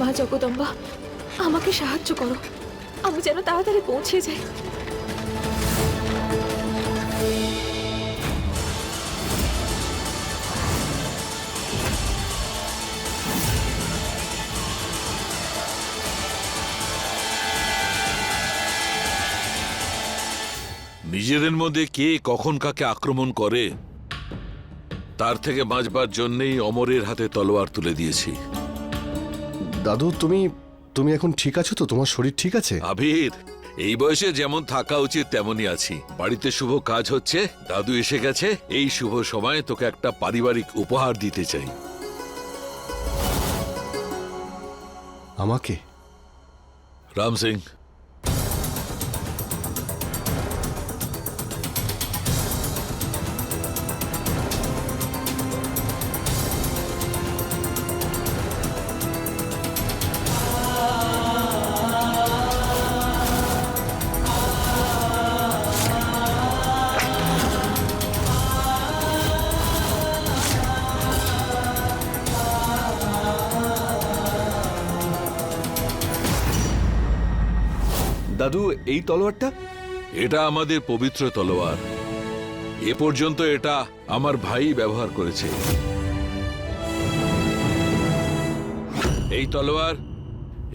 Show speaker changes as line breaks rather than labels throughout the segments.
মা জগদম্বা, আমাকে সাহায্য করো। আমি যেন তাড়াতাড়ি পৌঁছে যাই।
নিজেদের মধ্যে কে কখন কাকে আক্রমণ করে, তার থেকে বাঁচবার জন্যেই অমরের হাতে তলোয়ার তুলে দিয়েছি।
দাদু তুমি তুমি এখন ঠিক আছো তো? তোমার শরীর ঠিক আছে?
আবির এই বয়সে যেমন থাকা উচিত তেমনই আছি। বাড়িতে শুভ কাজ হচ্ছে দাদু এসে গেছে। এই শুভ সময়ে তোকে একটা পারিবারিক উপহার দিতে চাই।
আমাকে?
রাম সিং
দাদু এই তলোয়ারটা?
এটা আমাদের পবিত্র তলোয়ার। এ পর্যন্ত এটা আমার ভাই ব্যবহার করেছে। এই তলোয়ার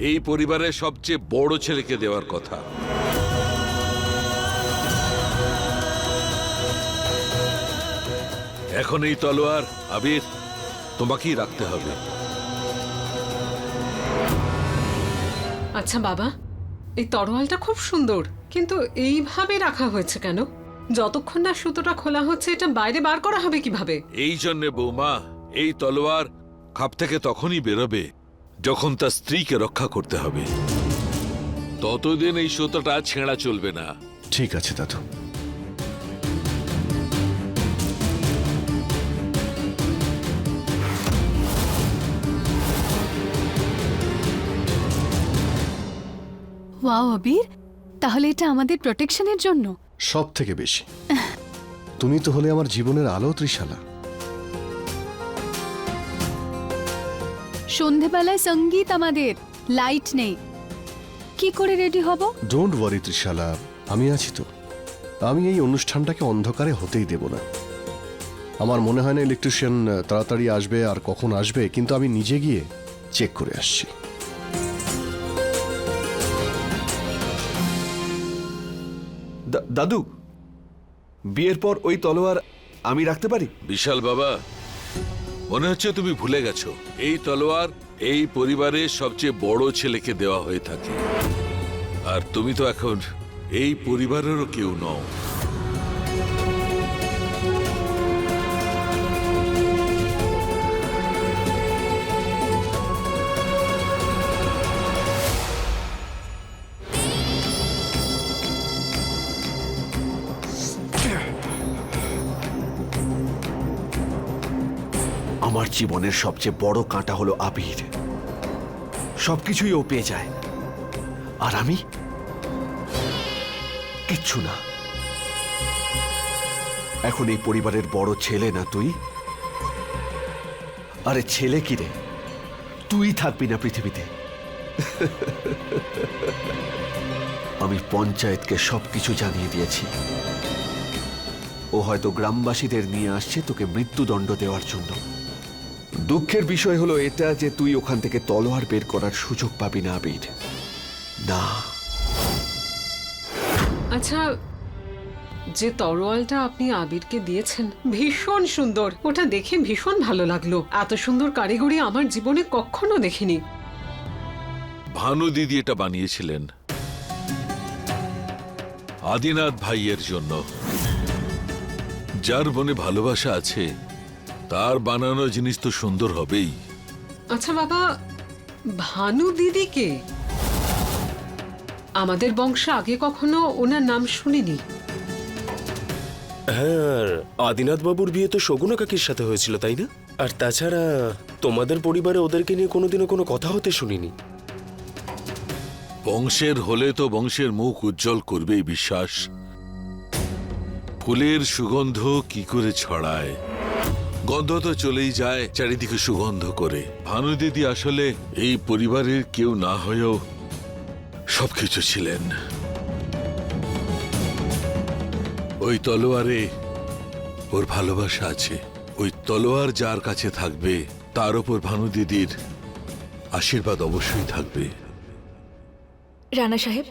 এই পরিবারের সবচেয়ে বড় ছেলেকে দেওয়ার কথা। এখন এই তলোয়ার আবির তোমাকেই রাখতে হবে।
আচ্ছা বাবা। এই তরোয়ালটা খুব সুন্দর কিন্তু এইভাবে রাখা হয়েছে কেন? যতক্ষণ না সুতোটা খোলা হচ্ছে এটা বাইরে বার করা হবে কীভাবে?
এই জন্য বৌমা এই তলোয়ার খাপ থেকে তখনই বেরোবে যখন তার স্ত্রীকে রক্ষা করতে হবে। ততদিন এই সুতোটা ছেঁড়া চলবে না।
ঠিক আছে দাদু।
ওয়াও আবির। তাহলে এটা আমাদের প্রোটেকশনের জন্য।
সব থেকে বেশি। তুমি তো হলে আমার জীবনের আলো ত্রিশালা।
সন্ধেবেলায় সংগীত আমাদের। লাইট নেই। কি করে রেডি হব?
Don't worry Trishala. আমি আছি তো। আমি এই অনুষ্ঠানটাকে অন্ধকারে হতেই দেব না। আমার মনে হয় না ইলেকট্রিশিয়ান তাড়াতাড়ি আসবে আর কখন আসবে কিন্তু আমি নিজে গিয়ে চেক করে আসছি।
দাদু, বিয়ের পর ওই তলোয়ার আমি রাখতে পারি?
বিশাল বাবা, মনে হচ্ছে তুমি ভুলে গেছো। এই তলোয়ার এই পরিবারের সবচেয়ে বড় ছেলেকে দেওয়া হয়ে থাকে। আর তুমি তো এখন এই পরিবারেরও কেউ নও।
আমার জীবনের সবচেয়ে বড় কাঁটা হলো আবির। সবকিছুই ও পেয়ে যায়। আর আমি? কিচ্ছু না। এখন এই পরিবারের বড় ছেলে না তুই? আরে ছেলে কি রে? তুই থাকবি না পৃথিবীতে। আমি পঞ্চায়েতকে সবকিছু জানিয়ে দিয়েছি। ও হয়তো গ্রামবাসীদের নিয়ে আসছে তোকে মৃত্যুদণ্ড দেওয়ার জন্য। দুঃখের বিষয় হলো এটা যে তুই ওখান থেকে তলোয়ার বের করার সুযোগ পাবি না আবির। না।
আচ্ছা যে তরোয়ালটা আপনি আবিরকে দিয়েছেন ভীষণ সুন্দর। ওটা দেখে ভীষণ ভালো লাগল। এত সুন্দর কারিগরি আমার জীবনে কখনো দেখিনি।
ভানু দিদি এটা বানিয়েছিলেন। আদিনাথ ভাইয়ের জন্য। যার মনে ভালোবাসা আছে তার বানানো জিনিস তো সুন্দর হবেই।
আচ্ছা বাবা ভানু দিদিকে আমাদের বংশে আগে কখনো ওনার নাম শুনিনি।
হ্যাঁ আদিনাথ বাবুর বিয়ে তো শগুনা কাকির সাথে হয়েছিল তাই না? আর তাছাড়া তোমাদের পরিবারে ওদেরকে নিয়ে কোনোদিনও কোনো কথা হতে শুনিনি।
বংশের হলে তো বংশের মুখ উজ্জ্বল করবেই বিশ্বাস। ফুলের সুগন্ধ কি করে ছড়ায়? গন্ধ তো চলেই যায়, চারিদিকে সুগন্ধ করে। ভানু দিদি আসলে এই পরিবারের কেউ না হয়েও সবকিছু ছিলেন। ওই তলোয়ারে ওর ভালোবাসা আছে। ওই তলোয়ার যার কাছে থাকবে, তার ওপর ভানু দিদির আশীর্বাদ অবশ্যই থাকবে।
রানা সাহেব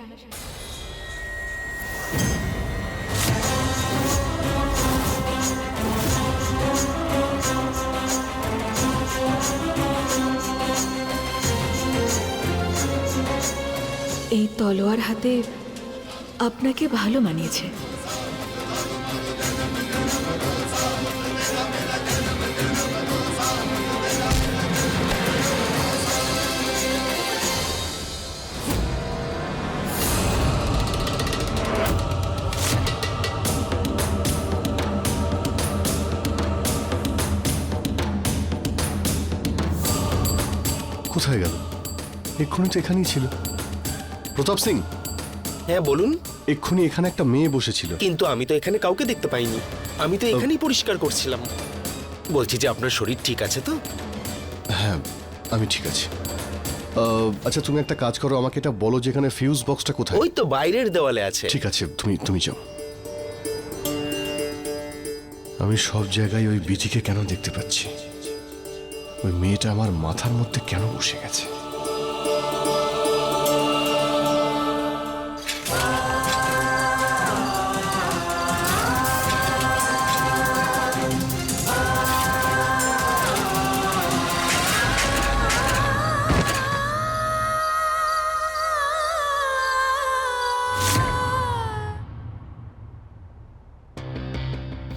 এই তলোয়ার হাতে আপনাকে ভালো মানিয়েছে।
কোথায় গেল? এক্ষুনি তো এখানেই ছিল। প্রতাপ সিং।
হ্যাঁ বলুন।
এক্ষুনি এখানে একটা মেয়ে বসেছিল।
কিন্তু আমি তো এখানে কাউকে দেখতে পাইনি। আমি তো এখানেই পরিষ্কার করছিলাম। বলছি যে আপনার শরীর ঠিক আছে তো?
হ্যাঁ আমি ঠিক আছি। আহ, আচ্ছা তুমি একটা কাজ করো আমাকে এটা বলো যেখানে ফিউজ বক্সটা কোথায়?
ওই তো বাইরের দেওয়ালে আছে।
ঠিক আছে তুমি তুমি যাও। আমি সব জায়গায় ওই বিজিকে কেন দেখতে পাচ্ছি? ওই মেয়েটা আমার মাথার মধ্যে কেন বসে গেছে?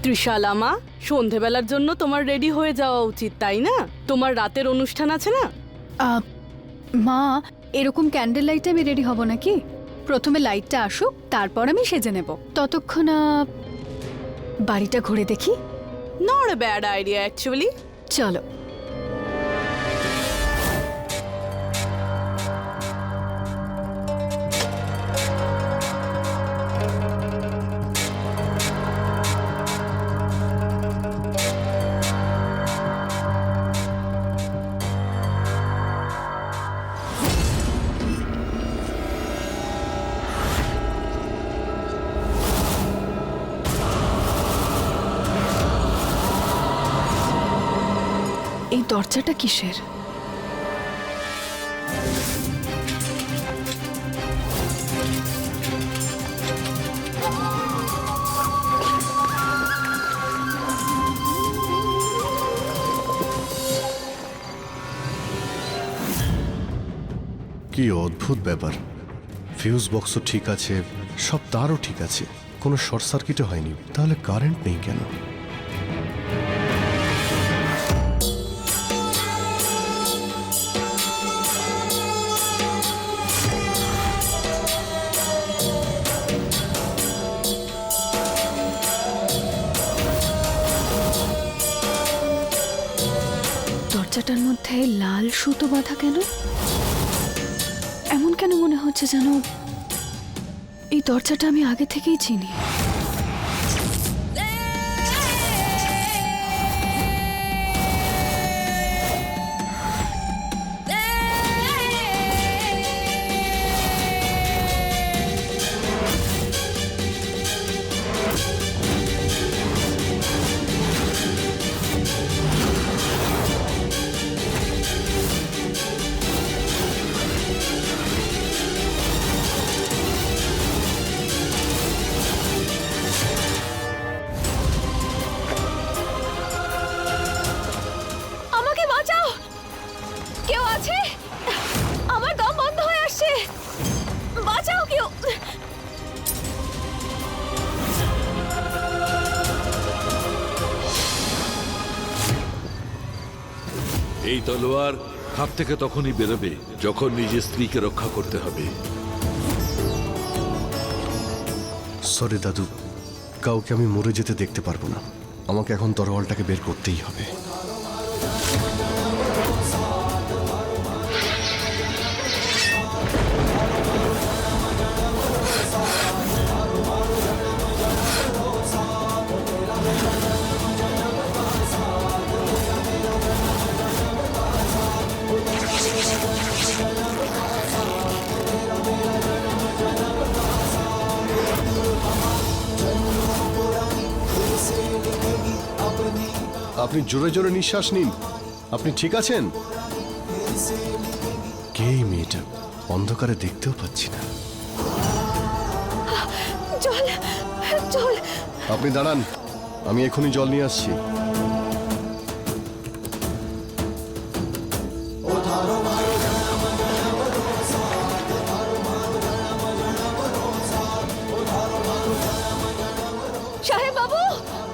ত্রিশালামা সন্ধেবেলার জন্য তোমার রেডি হয়ে যাওয়া উচিত তাই না? তোমার রাতের অনুষ্ঠান আছে না?
আহ, মা এরকম ক্যান্ডেল লাইটে আমি রেডি হব নাকি? প্রথমে লাইটটা আসুক তারপর আমি সেজে নেব। ততক্ষণ আহ, বাড়িটা ঘুরে দেখি।
নট ব্যাড আইডিয়া অ্যাকচুয়ালি
চলো। এই দরজাটা কিসের?
কি অদ্ভুত ব্যাপার। ফিউজ বক্সও ঠিক আছে, সব তারও ঠিক আছে। কোনো শর্ট সার্কিটও হয়নি। তাহলে কারেন্ট নেই কেন?
দরজাটার মধ্যে লাল সুতো বাঁধা কেন? এমন কেন মনে হচ্ছে যেন এই দরজাটা আমি আগে থেকেই চিনি?
এই তলোয়ার হাত থেকে তখনই বেরোবে, যখন নিজের স্ত্রীকে রক্ষা করতে হবে।
সরি দাদু। কাউকে আমি মরে যেতে দেখতে পারব না। আমাকে এখন তরোয়ালটাকে বের করতেই হবে। আপনি জোরে জোরে নিঃশ্বাস নিন। আপনি ঠিক আছেন? কে এই মেয়েটা? অন্ধকারে দেখতেও পাচ্ছি না।
জল জল।
আপনি দাঁড়ান আমি এখনই জল নিয়ে আসছি।